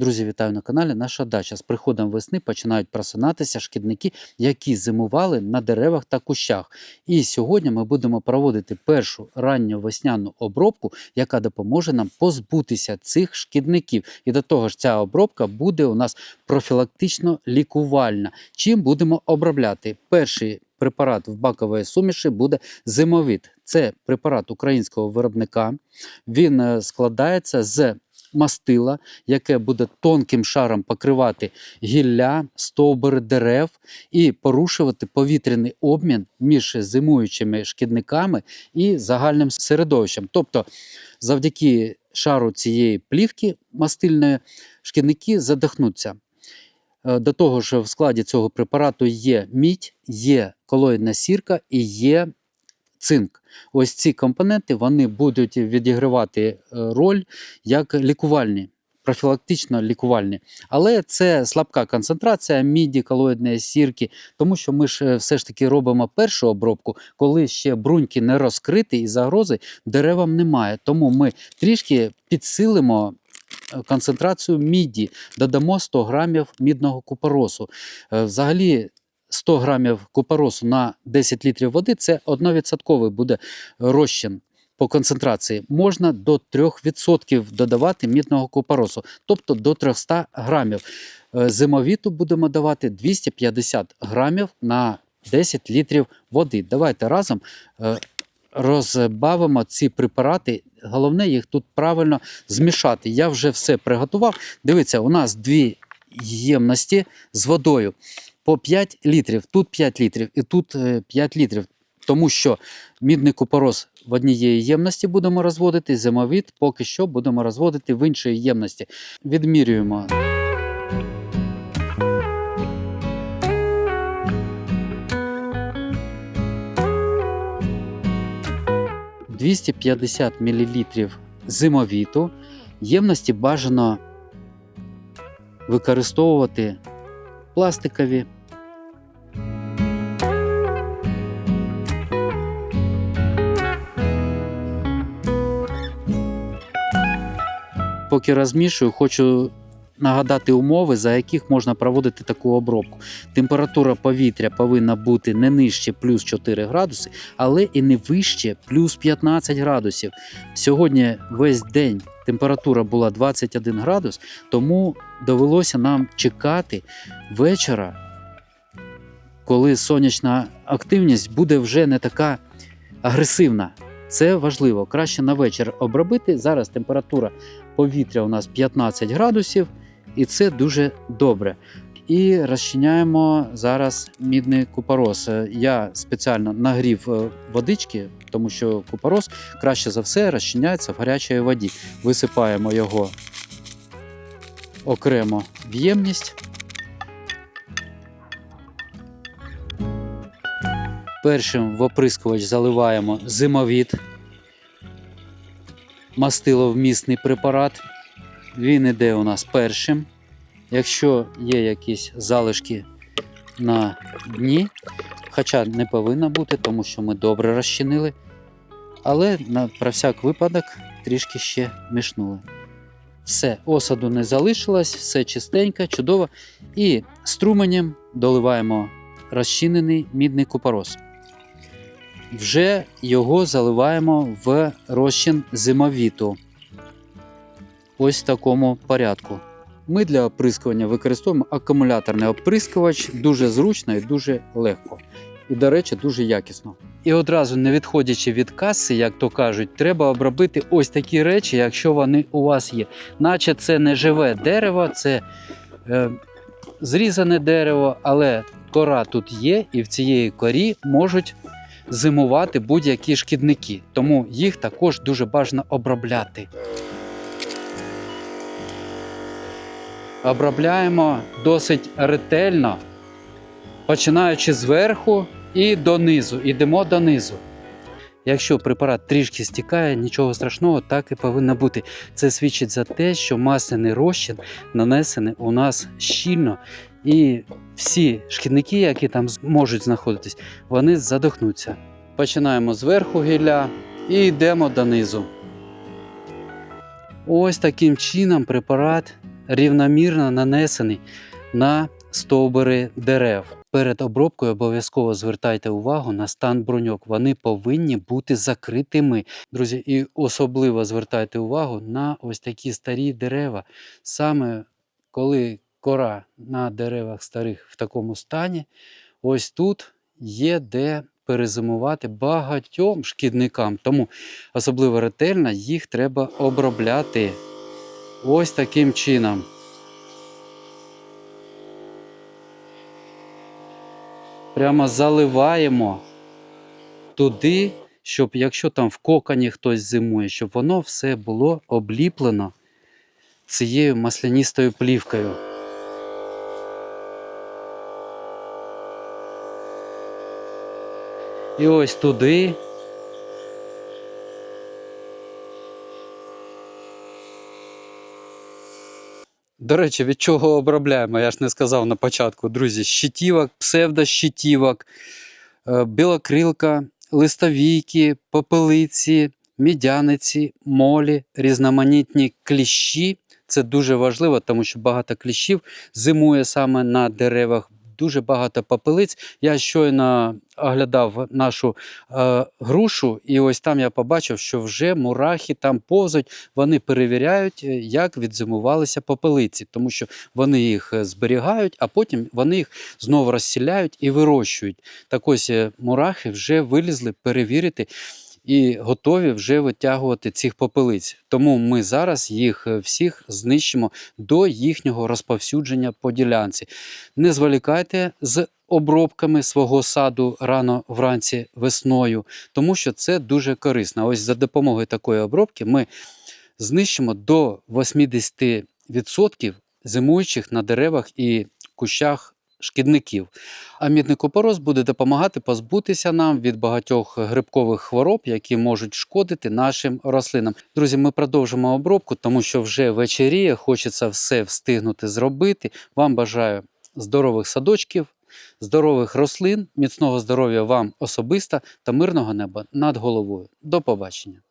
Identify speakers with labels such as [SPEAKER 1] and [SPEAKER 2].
[SPEAKER 1] Друзі, вітаю на каналі. Наша дача. З приходом весни починають просинатися шкідники, які зимували на деревах та кущах. І сьогодні ми будемо проводити першу ранню весняну обробку, яка допоможе нам позбутися цих шкідників. І до того ж, ця обробка буде у нас профілактично лікувальна. Чим будемо обробляти? Перший препарат в бакової суміші буде зимовід. Це препарат українського виробника. Він е, складається з мастила, яке буде тонким шаром покривати гілля, стовбури дерев і порушувати повітряний обмін між зимуючими шкідниками і загальним середовищем. Тобто, завдяки шару цієї плівки мастильної шкідники задихнуться. Е, До того ж, в складі цього препарату є мідь, є колоїдна сірка і є цинк. Ось ці компоненти вони будуть відігравати е, роль як лікувальні, профілактично лікувальні. Але це слабка концентрація міді, колоїдної сірки, тому що ми ж е, все ж таки робимо першу обробку, коли ще бруньки не розкриті і загрози деревам немає. Тому ми трішки підсилимо. е, Концентрацію міді додамо 100 грамів мідного купоросу. Взагалі 100 грамів купоросу на 10 літрів води це 1% буде розчин по концентрації. Можна до 3% додавати мідного купоросу, тобто до 300 грамів. Е, Зимовіту будемо давати 250 грамів на 10 літрів води. Давайте разом е, розбавимо ці препарати. Головне їх тут правильно змішати. Я вже все приготував. Дивіться, у нас дві ємності з водою по 5 літрів. Тут 5 літрів і тут е, 5 літрів. Тому що мідний купорос в однієї ємності будемо розводити, зимовід поки що будемо розводити в іншій ємності. Відмірюємо. – 250 мл зимовіту. Ємності бажано використовувати пластикові. Поки розмішую, хочу нагадати умови, за яких можна проводити таку обробку. Температура повітря повинна бути не нижче плюс 4 градуси, але і не вище плюс 15 градусів. Сьогодні весь день температура була 21 градус, тому довелося нам чекати вечора, коли сонячна активність буде вже не така агресивна. Це важливо. Краще на вечір обробити. Зараз температура повітря у нас 15 градусів, і це дуже добре. І розчиняємо зараз мідний купорос. Е, Я спеціально нагрів е, водички, тому що купорос краще за все розчиняється в гарячій воді. Висипаємо його окремо в ємність. Першим в оприскувач заливаємо зимовід, мастиловмісний препарат. Він іде у нас першим. Якщо є якісь залишки на дні, хоча не повинно бути, тому що ми добре розчинили, але на, про всяк випадок трішки ще мішнули. Все, осаду не залишилось, все чистенько, чудово. І струменем доливаємо розчинений мідний купорос. Вже його заливаємо в розчин зимовіту. Ось в такому порядку. Ми для оприскування використовуємо акумуляторний оприскувач дуже зручно і дуже легко. І, до речі, дуже якісно. І одразу не відходячи від каси, як то кажуть, треба обробити ось такі речі, якщо вони у вас є. Наче це не живе дерево, це е, зрізане дерево, але кора тут є, і в цієї корі можуть зимувати будь-які шкідники. Тому їх також дуже бажано обробляти. Обробляємо досить ретельно, починаючи зверху і донизу. Ідемо донизу. Якщо препарат трішки стікає, нічого страшного, так і повинно бути. Це свідчить за те, що масляний розчин нанесений у нас щільно, і всі шкідники, які там можуть знаходитись, вони задохнуться. Починаємо зверху гілля і йдемо донизу. Ось таким чином препарат рівномірно нанесений на стовбури дерев. Перед обробкою обов'язково звертайте увагу на стан бруньок. Вони повинні бути закритими. Друзі, і особливо звертайте увагу на ось такі старі дерева. Саме коли кора на деревах старих в такому стані, ось тут є де перезимувати багатьом шкідникам. Тому особливо ретельно їх треба обробляти ось таким чином. Прямо заливаємо туди, щоб якщо там в коконі хтось зимує, щоб воно все було обліплено цією масляністою плівкою. І ось туди. До речі, від чого обробляємо? Я ж не сказав на початку, друзі. Щитівок, псевдощитівок, е, білокрилка, листовійки, попелиці, мідяниці, молі, різноманітні кліщі. Це дуже важливо, тому що багато кліщів зимує саме на деревах. Дуже багато попелиць. Я щойно оглядав нашу е, грушу, і ось там я побачив, що вже мурахи там повзуть. Вони перевіряють, е, як відзимувалися попелиці, тому що вони їх е, зберігають, а потім вони їх знову розсіляють і вирощують. Так ось е, мурахи вже вилізли перевірити. І готові вже витягувати цих попелиць. Тому ми зараз їх е, всіх знищимо до їхнього розповсюдження по ділянці. Не зволікайте з обробками свого саду рано вранці весною, тому що це дуже корисно. Ось за допомогою такої обробки ми знищимо до 80% зимуючих на деревах і кущах шкідників. А мідникопороз буде допомагати позбутися нам від багатьох грибкових хвороб, які можуть шкодити нашим рослинам. Друзі, ми продовжимо обробку, тому що вже вечеріє, хочеться все встигнути зробити. Вам бажаю здорових садочків, здорових рослин, міцного здоров'я вам особисто та мирного неба над головою. До побачення!